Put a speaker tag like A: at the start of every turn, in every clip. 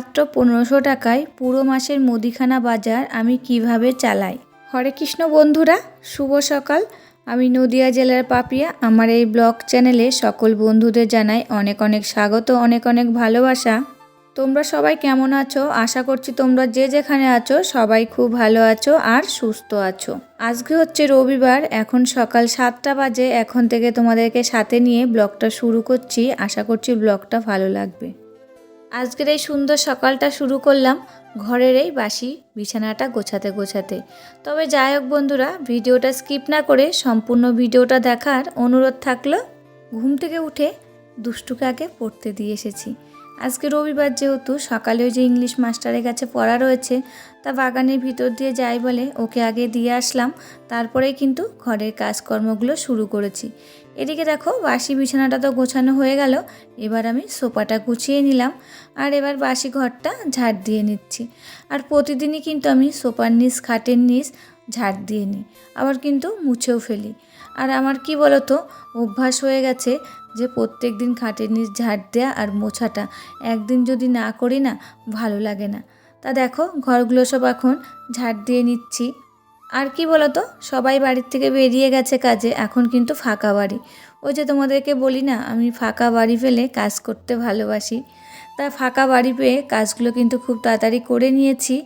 A: মাত্র পনেরোশো টাকায় পুরো মাসের মুদিখানা বাজার আমি কীভাবে চালাই? হরে কৃষ্ণ বন্ধুরা, শুভ সকাল। আমি নদিয়া জেলার পাপিয়া। আমার এই ব্লগ চ্যানেলে সকল বন্ধুদের জানাই অনেক অনেক স্বাগত, অনেক অনেক ভালোবাসা। তোমরা সবাই কেমন আছো? আশা করছি তোমরা যে যেখানে আছো সবাই খুব ভালো আছো আর সুস্থ আছো। আজকে হচ্ছে রবিবার, এখন সকাল সাতটা বাজে। এখন থেকে তোমাদেরকে সাথে নিয়ে ব্লগটা শুরু করছি। আশা করছি ব্লগটা ভালো লাগবে। আজকের এই সুন্দর সকালটা শুরু করলাম ঘরের এই বাসি বিছানাটা গোছাতে গোছাতে। তবে যাই হোক বন্ধুরা, ভিডিওটা স্কিপ না করে সম্পূর্ণ ভিডিওটা দেখার অনুরোধ থাকল, ঘুম থেকে উঠে দুষ্টুকে আগে পড়তে দিয়ে এসেছি। আজকে রবিবার যেহেতু, সকালে ওই যে ইংলিশ মাস্টারের কাছে পড়া রয়েছে, তা বাগানের ভিতর দিয়ে যাই বলে ওকে আগে দিয়ে আসলাম, তারপরেই কিন্তু ঘরের কাজকর্মগুলো শুরু করেছি। এদিকে দেখো, বাসি বিছানাটা তো গোছানো হয়ে গেল। এবার আমি সোফাটা গুছিয়ে নিলাম। আর এবার বাসি ঘরটা ঝাড় দিয়ে নিচ্ছি। আর প্রতিদিনই কিন্তু আমি সোফার নিচ, খাটের নিচ ঝাড় দিয়ে নিই। আবার কিন্তু মুছেও ফেলি। আর আমার কি বলতো, অভ্যাস হয়ে গেছে যে প্রত্যেক দিন খাটের নিচ ঝাড় দেওয়া আর মোছাটা। একদিন যদি না করি না, ভালো লাগে না। তা দেখো, ঘরগুলো সব এখন ঝাড় দিয়ে নিচ্ছি। আর কি বলতো? সবাই বাড়ির থেকে বেরিয়ে গেছে কাজে, এখন কিন্তু ফাঁকা বাড়ি। ওই যে তোমাদেরকে বলি না, আমি ফাঁকা বাড়ি পেলে কাজ করতে ভালোবাসি। তা ফাঁকা বাড়ি পেয়ে কাজগুলো কিন্তু খুব তাড়াতাড়ি করে নিয়েছি।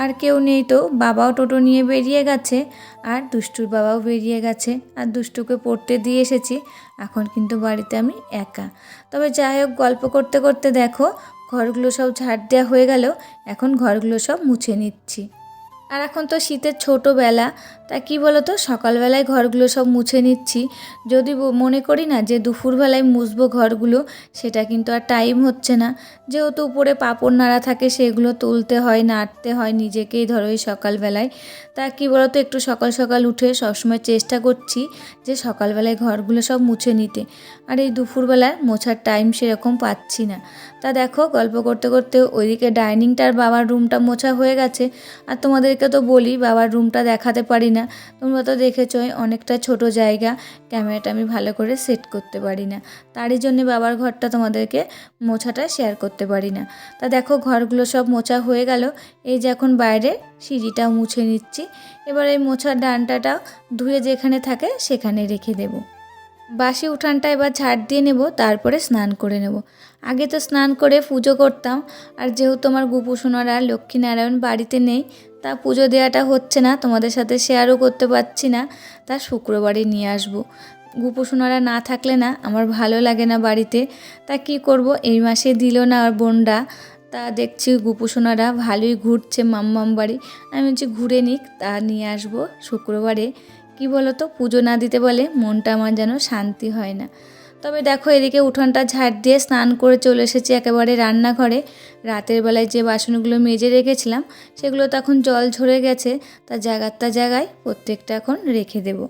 A: আর কেউ নেই তো, বাবাও টোটো নিয়ে বেরিয়ে গেছে, আর দুষ্টুর বাবাও বেরিয়ে গেছে। আর দুষ্টুকে পড়তে দিয়ে এসেছি, এখন কিন্তু বাড়িতে আমি একা। তবে যাই হোক, গল্প করতে করতে দেখো, ঘরগুলো সব ঝাড় দেওয়া হয়ে গেল, এখন ঘরগুলো সব মুছে নিচ্ছি। আর এখন তো শীতের ছোটোবেলা। তা কি বলো তো সকালবেলায় ঘরগুলো সব মুছে নিচ্ছি। যদি মনে করি না যে দুপুরবেলায় মুছবো ঘরগুলো, সেটা কিন্তু আর টাইম হচ্ছে না। যেহেতু উপরে পাপড় নাড়া থাকে, সেগুলো তুলতে হয়, নাড়তে হয় নিজেকেই ধরো এই সকালবেলায়। তা কি বলো তো একটু সকাল সকাল উঠে সবসময় চেষ্টা করছি যে সকালবেলায় ঘরগুলো সব মুছে নিতে। আর এই দুপুরবেলায় মোছার টাইম সেরকম পাচ্ছি না। তা দেখো, গল্প করতে করতে ওইদিকে ডাইনিংটার বাবার রুমটা মোছা হয়ে গেছে। আর তোমাদেরকে তো বলি, বাবার রুমটা দেখাতে পারি না। তোমরা তো দেখেছোই, অনেকটা ছোট জায়গা। ক্যামেরাটা আমি ভালো করে সেট করতে পারি না। তারই জন্য বাবার ঘরটা তোমাদেরকে মোছাটা শেয়ার করতে পারি না। তা দেখো, ঘরগুলো সব মোছা হয়ে গেল। এই যে এখন বাইরে সিঁড়িটা মুছে নিচ্ছি। এবার এই মোছার ডানটাটা ধুয়ে যেখানে থাকে সেখানে রেখে দেবো। বাসি উঠানটা এবার ঝাড় দিয়ে নেব, তারপরে স্নান করে নেব। আগে তো স্নান করে পুজো করতাম। আর যেহেতু আমার গোপুসোনারা, লক্ষ্মীনারায়ণ বাড়িতে নেই তা পুজো দেওয়াটা হচ্ছে না, তোমাদের সাথে শেয়ারও করতে পারছি না, তা শুক্রবারে নিয়ে আসব। গোপুসোনারা না থাকলে না, আমার ভালো লাগে না বাড়িতে, তা কি করব? এই মাসে দিল না আর বোনরা, তা দেখছি গোপুসোনারা ভালোই ঘুরছে মাম্মাম বাড়ি, আমি বলছি ঘুরে নিক, তা নিয়ে আসব শুক্রবারে। কি বলো তো পুজো না দিতে বলে মনটা আমার যেন শান্তি হয় না। তবে দেখো এদিকে উঠোনটা ঝাড় দিয়ে স্নান করে চলে এসেছি একেবারে রান্নাঘরে। রাতের বেলায় যে বাসনগুলো মেজে রেখেছিলাম, সেগুলো তো এখন জল ঝরে গেছে, তা জায়গার তা জায়গায় প্রত্যেকটা এখন রেখে দেব।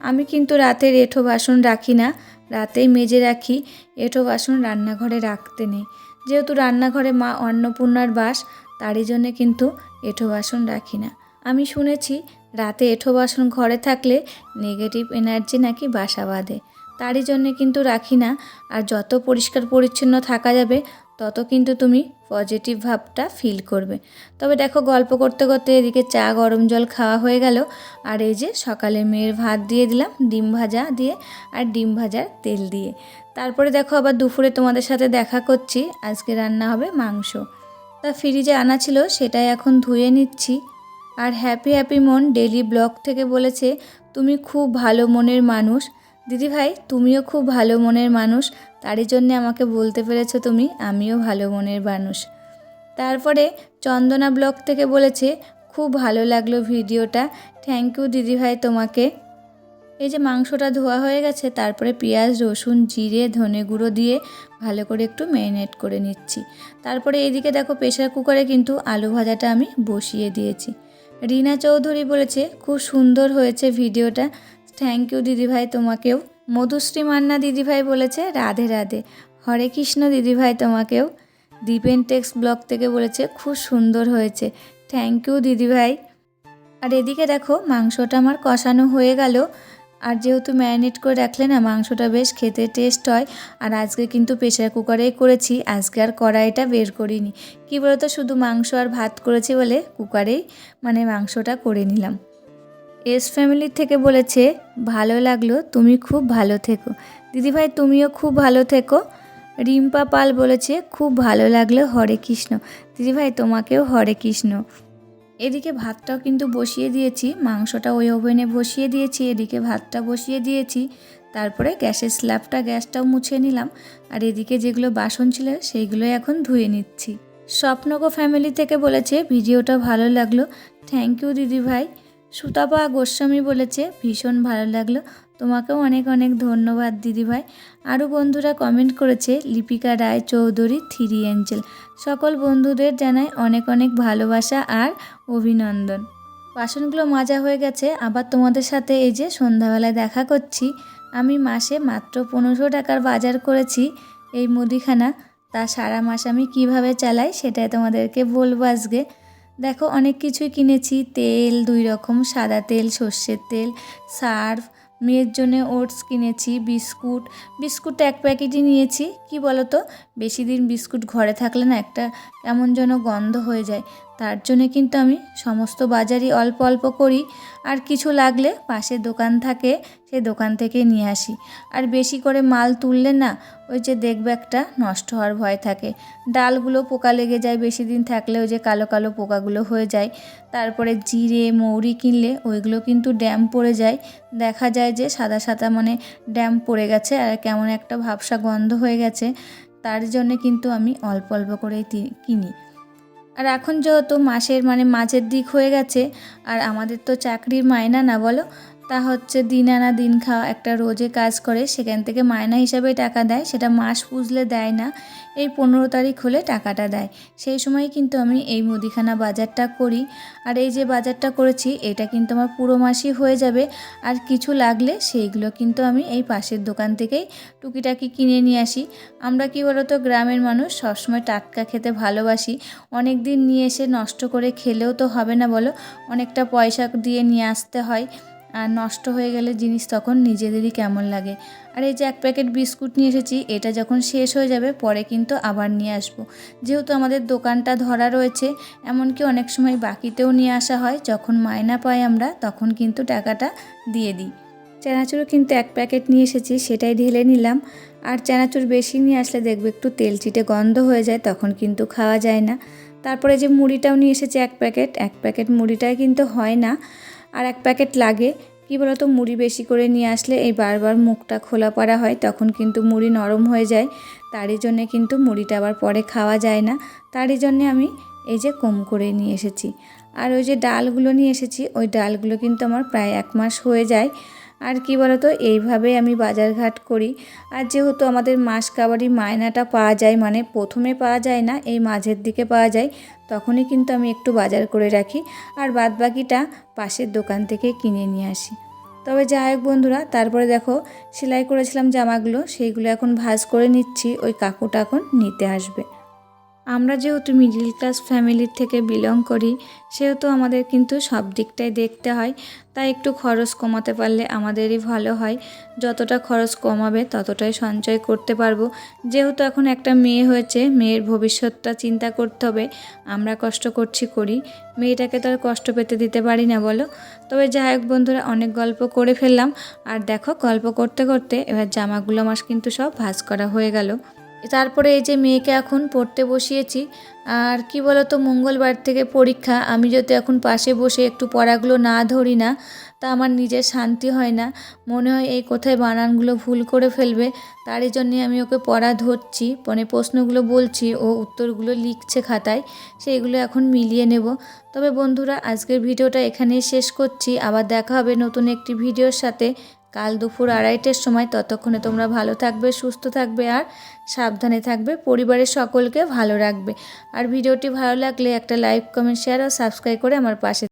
A: আমি কিন্তু রাতে এঁঠো বাসন রাখি না, রাতেই মেজে রাখি, এঁঠো বাসন রান্নাঘরে রাখতে নেই। যেহেতু রান্নাঘরে মা অন্নপূর্ণার বাস, তারই জন্যে কিন্তু এঁঠো বাসন রাখি না। আমি শুনেছি, রাতে এঁঠো বাসন ঘরে থাকলে নেগেটিভ এনার্জি নাকি বাসা বাঁধে। তারই জন্যে কিন্তু রাখি না। আর যত পরিষ্কার পরিচ্ছন্ন থাকা যাবে, তত কিন্তু তুমি পজিটিভ ভাবটা ফিল করবে। তবে দেখো, গল্প করতে করতে এদিকে চা গরম জল খাওয়া হয়ে গেল। আর এই যে সকালে মেয়ের ভাত দিয়ে দিলাম, ডিম ভাজা দিয়ে আর ডিম ভাজার তেল দিয়ে। তারপরে দেখো, আবার দুপুরে তোমাদের সাথে দেখা করছি। আজকে রান্না হবে মাংস। তা ফ্রিজে আনা ছিল, সেটাই এখন ধুয়ে নিচ্ছি। আর হ্যাপি হ্যাপি মন ডেলি ব্লগ থেকে বলেছে, তুমি খুব ভালো মনের মানুষ। দিদি ভাই তুমিও খুব ভালো মনের মানুষ। তারই জন্যে আমাকে বলতে পেরেছ তুমি, আমিও ভালো মনের মানুষ। তারপরে চন্দনা ব্লগ থেকে বলেছে, খুব ভালো লাগল ভিডিওটা। থ্যাংক ইউ দিদি ভাই তোমাকে। এই যে মাংসটা ধোয়া হয়ে গেছে, তারপরে পেঁয়াজ, রসুন, জিরে, ধনে গুঁড়ো দিয়ে ভালো করে একটু ম্যারিনেট করে নিচ্ছি। তারপরে এইদিকে দেখো প্রেশার কুকারে কিন্তু আলু ভাজাটা আমি বসিয়ে দিয়েছি। রিনা চৌধুরী বলেছে, খুব সুন্দর হয়েছে ভিডিওটা। থ্যাংক ইউ দিদিভাই। তোমাকেও। মধুশ্রী মান্না দিদিভাই বলেছে, রাধে রাধে। হরে কৃষ্ণ দিদিভাই তোমাকেও। দীপেন টেক্স ব্লগ থেকে বলেছে, খুব সুন্দর হয়েছে। থ্যাংক ইউ দিদিভাই। আর এদিকে দেখো, মাংসটা আমার কষানো হয়ে গেল। আর যেহেতু ম্যারিনেট করে রাখলে না, মাংসটা বেশ খেতে টেস্ট হয়। আর আজকে কিন্তু প্রেশার কুকারেই করেছি, আজকে আর কড়াইটা বের করিনি। কী বলতো, শুধু মাংস আর ভাত করেছি বলে কুকারেই মানে মাংসটা করে নিলাম। এস ফ্যামিলির থেকে বলেছে, ভালো লাগল, তুমি খুব ভালো থেকো। দিদিভাই, তুমিও খুব ভালো থেকো। রিম্পা পাল বলেছে, খুব ভালো লাগল, হরে কৃষ্ণ। দিদিভাই, তোমাকেও হরে কৃষ্ণ। এদিকে ভাতটাও কিন্তু বসিয়ে দিয়েছি, মাংসটা ওই ওভেনে বসিয়ে দিয়েছি, এদিকে ভাতটা বসিয়ে দিয়েছি, তারপরে গ্যাসের স্ল্যাবটা, গ্যাসটাও মুছে নিলাম, আর এদিকে যেগুলো বাসন ছিল, সেইগুলো এখন ধুয়ে নিচ্ছি। স্বপ্নগো ফ্যামিলি থেকে বলেছে, ভিডিওটা ভালো লাগল। থ্যাংক ইউ দিদি ভাই সুতাপা গোস্বামী বলেছে, ভীষণ ভালো লাগল। তোমাকেও অনেক অনেক ধন্যবাদ, দিদিভাই। আরও বন্ধুরা কমেন্ট করেছে, লিপিকা রায় চৌধুরী, থ্রি এঞ্জেল। সকল বন্ধুদের জানাই অনেক অনেক ভালোবাসা আর অভিনন্দন। বাসনগুলো মাজা হয়ে গেছে, আবার তোমাদের সাথে এই যে সন্ধ্যাবেলায় দেখা করছি। আমি মাসে মাত্র পনেরোশো টাকার বাজার করেছি এই মুদিখানা। তা সারা মাস আমি কীভাবে চালাই সেটাই তোমাদেরকে বলব আজকে। দেখো, অনেক কিছুই কিনেছি। তেল, দুই রকম, সাদা তেল, সর্ষের তেল, সার্ফ, মেয়ের জন্য ওটস কিনেছি, বিস্কুট। বিস্কুট এক প্যাকেটই নিয়েছি, কি বলো তো বেশি দিন বিস্কুট ঘরে থাকলে না একটা এমন যেন গন্ধ হয়ে যায়। তার জন্য কিন্তু আমি সমস্ত বাজারই অল্প অল্প করি। আর কিছু লাগলে পাশে দোকান থাকে, সে দোকান থেকে নিয়ে আসি। আর বেশি করে মাল তুললে না, ওই যে দেখবে একটা নষ্ট হওয়ার ভয় থাকে। ডালগুলো পোকা লেগে যায়, বেশি দিন থাকলে ওই যে কালো কালো পোকাগুলো হয়ে যায়। তারপরে জিরে, মৌরি কিনলে ওইগুলো কিন্তু ড্যাম পড়ে যায়। দেখা যায় যে সাদা সাদা মানে ড্যাম পড়ে গেছে আর কেমন একটা ভাবসা গন্ধ হয়ে গেছে। তার জন্যে কিন্তু আমি অল্প অল্প করেই কিনি। আর এখন যেহেতু মাসের মানে মাঝের দিক হয়ে গেছে, আর আমাদের তো চাকরির মায়না না বলো তা হচ্ছে দিন আনা দিন খাওয়া, একটা রোজে কাজ করে, সেখান থেকে মায়না হিসাবে টাকা দেয়, সেটা মাস পুজলে দেয় না, এই পনেরো তারিখ হলে টাকাটা দেয়। সেই সময় কিন্তু আমি এই মুদিখানা বাজারটা করি, আর এই যে বাজারটা করেছি, এটা কিন্তু আমার পুরো মাসই হয়ে যাবে, আর কিছু লাগলে সেইগুলো কিন্তু আমি এই পাশের দোকান থেকেই টুকিটাকি কিনে নিয়ে আসি। আমরা কি বলতো, গ্রামের মানুষ সবসময় টাটকা খেতে ভালোবাসি অনেক দিন নিয়ে এসে নষ্ট করে খেলেও তো হবে না বলো, অনেকটা পয়সা দিয়ে নিয়ে আসতে হয়। আর নষ্ট হয়ে গেলে জিনিস তখন নিজেদেরই কেমন লাগে। আর এই যে এক প্যাকেট বিস্কুট নিয়ে এসেছি, এটা যখন শেষ হয়ে যাবে, পরে কিন্তু আবার নিয়ে আসব। যেহেতু আমাদের দোকানটা ধরা রয়েছে, এমনকি অনেক সময় বাকিতেও নিয়ে আসা হয়, যখন মায়না পাই আমরা, তখন কিন্তু টাকাটা দিয়ে দিই। চানাচুরও কিন্তু এক প্যাকেট নিয়ে এসেছি, সেটাই ঢেলে নিলাম। আর চানাচুর বেশি নিয়ে আসলে দেখবে একটু তেল চিটে গন্ধ হয়ে যায়, তখন কিন্তু খাওয়া যায় না। তারপরে যে মুড়িটাও নিয়ে এসেছি এক প্যাকেট এক প্যাকেট মুড়িটাই কিন্তু হয় না। আর এক প্যাকেট লাগে। কি বলতো, মুড়ি বেশি করে নিয়ে আসলে এই বারবার মুখটা খোলা পড়া হয়, তখন কিন্তু মুড়ি নরম হয়ে যায়। তারই জন্যে কিন্তু মুড়িটা আবার পরে খাওয়া যায় না। তারই জন্যে আমি এই যে কম করে নিয়ে এসেছি। আর ওই যে ডালগুলো নিয়ে এসেছি, ওই ডালগুলো কিন্তু আমার প্রায় এক মাস হয়ে যায়। আর কি বলতো এইভাবে আমি বাজারঘাট করি। আর যেহেতু আমাদের মাস কাবারি মায়নাটা পাওয়া যায় মানে প্রথমে পাওয়া যায় না, এই মাঝের দিকে পাওয়া যায়, তখনই কিন্তু আমি একটু বাজার করে রাখি। আর বাদ বাকিটা পাশের দোকান থেকে কিনে নিয়ে আসি। তবে যাই হোক বন্ধুরা, তারপরে দেখো, সেলাই করেছিলাম জামাগুলো, সেইগুলো এখন ভাঁজ করে নিচ্ছি, ওই কাকুটা এখন নিতে আসবে। আমরা যেহেতু মিডিল ক্লাস ফ্যামিলির থেকে বিলং করি, সেহেতু আমাদের কিন্তু সব দিকটাই দেখতে হয়। তাই একটু খরচ কমাতে পারলে আমাদেরই ভালো হয়। যতটা খরচ কমাবে ততটাই সঞ্চয় করতে পারব। যেহেতু এখন একটা মেয়ে হয়েছে, মেয়ের ভবিষ্যৎটা চিন্তা করতে হবে, আমরা কষ্ট করছি, করি। মেয়েটাকে তো আর কষ্ট পেতে দিতে পারি না, বলো? তবে যাই হোক বন্ধুরা, অনেক গল্প করে ফেললাম। আর দেখো, গল্প করতে করতে এবার জামাগুলো আমার কিন্তু সব ভাঁজ করা হয়ে গেল। তারপরে এই যে মেয়েকে এখন পড়তে বসিয়েছি, আর কি বলতো, মঙ্গলবার থেকে পরীক্ষা। আমি যদি এখন পাশে বসে একটু পড়াগুলো না ধরি না, তা আমার নিজের শান্তি হয় না। মনে হয় এই কোথায় বানানগুলো ভুল করে ফেলবে, তারই জন্যে আমি ওকে পড়া ধরছি। মানে প্রশ্নগুলো বলছি ও উত্তরগুলো লিখছে খাতায়, সেইগুলো এখন মিলিয়ে নেব। তবে বন্ধুরা, আজকের ভিডিওটা এখানেই শেষ করছি। আবার দেখা হবে নতুন একটি ভিডিওর সাথে। কাল দুপুর আড়াইটের সময় ততক্ষণে তোমরা ভালো থাকবে, সুস্থ থাকবে আর সাবধানে থাকবে। পরিবারের সকলকে ভালো রাখবে। আর ভিডিওটি ভালো লাগলে একটা লাইক, কমেন্ট শেয়ার আর সাবস্ক্রাইব করে আমার পাশে